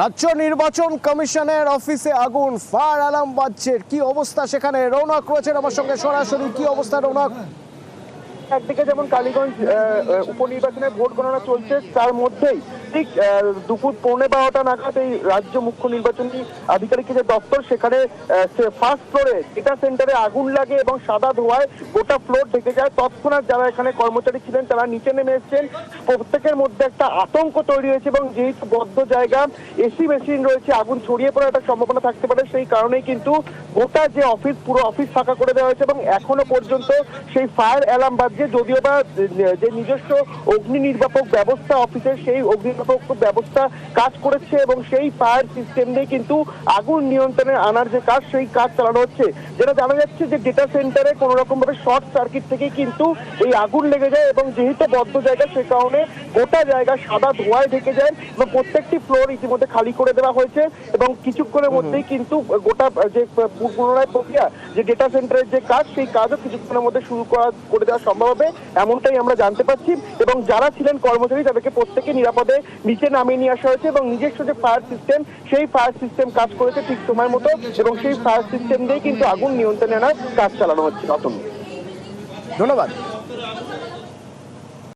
রাজ্য নির্বাচন কমিশনের অফিসে আগুন, ফায়ার অ্যালার্ম বাজছে। কি অবস্থা সেখানে? রৌনক রয়েছেন আমার সঙ্গে সরাসরি। কি অবস্থা রৌনক? একদিকে যেমন কালীগঞ্জ উপনির্বাচনে ভোট গণনা চলছে, তার মধ্যেই ঠিক দুপুর পৌনে বারোটা নাগাদ এই রাজ্য মুখ্য নির্বাচনী আধিকারিকের যে দপ্তর, সেখানে ফার্স্ট ফ্লোরে ডেটা সেন্টারে আগুন লাগে এবং সাদা ধোঁয়ায় গোটা ফ্লোর ঢেকে যায়। তৎক্ষণাৎ যারা এখানে কর্মচারী ছিলেন, তারা নিচে নেমে এসেছেন। প্রত্যেকের মধ্যে একটা আতঙ্ক তৈরি হয়েছে এবং যেহেতু বদ্ধ জায়গা এসি মেশিন রয়েছে, আগুন ছড়িয়ে পড়ার একটা সম্ভাবনা থাকতে পারে, সেই কারণেই কিন্তু গোটা যে অফিস পুরো অফিস ফাঁকা করে দেওয়া হয়েছে এবং এখনও পর্যন্ত সেই ফায়ার অ্যালার্ম বাজছে যদিও বা যে নিজস্ব অগ্নি নির্বাপক ব্যবস্থা অফিসের সেই অগ্নি নির্বাপক ব্যবস্থা কাজ করেছে এবং সেই ফায়ার সিস্টেম দিয়ে কিন্তু আগুন নিয়ন্ত্রণে আনার যে কাজ, সেই কাজ চালানো হচ্ছে। যেটা জানা যাচ্ছে যে ডেটা সেন্টারে কোনো রকম ভাবে শর্ট সার্কিট থেকে কিন্তু এই আগুন লেগে যায় এবং যেহেতু বদ্ধ জায়গা, সে কারণে গোটা জায়গা সাদা ধোঁয়ায় ঢেকে যায় এবং প্রত্যেকটি ফ্লোর ইতিমধ্যে খালি করে দেওয়া হয়েছে এবং কিছুক্ষণের মধ্যেই কিন্তু গোটা যে পুনরায় প্রক্রিয়া যে ডেটা সেন্টারের যে কাজ সেই কাজও কিছুক্ষণের মধ্যে শুরু করা করে দেওয়া সম্ভব হবে এমনটাই আমরা জানতে পারছি। এবং যারা ছিলেন কর্মচারী তাদেরকে প্রত্যেকে নিরাপদে নিচে নামিয়ে নিয়ে আসা হয়েছে এবং নিজস্ব যে ফায়ার সিস্টেম সেই ফায়ার সিস্টেম কাজ করেছে ঠিক সময় মতো এবং সেই ফায়ার সিস্টেম দিয়ে কিন্তু আগুন নিয়ন্ত্রণে আনার কাজ চালানো হচ্ছে। অতন ধন্যবাদ।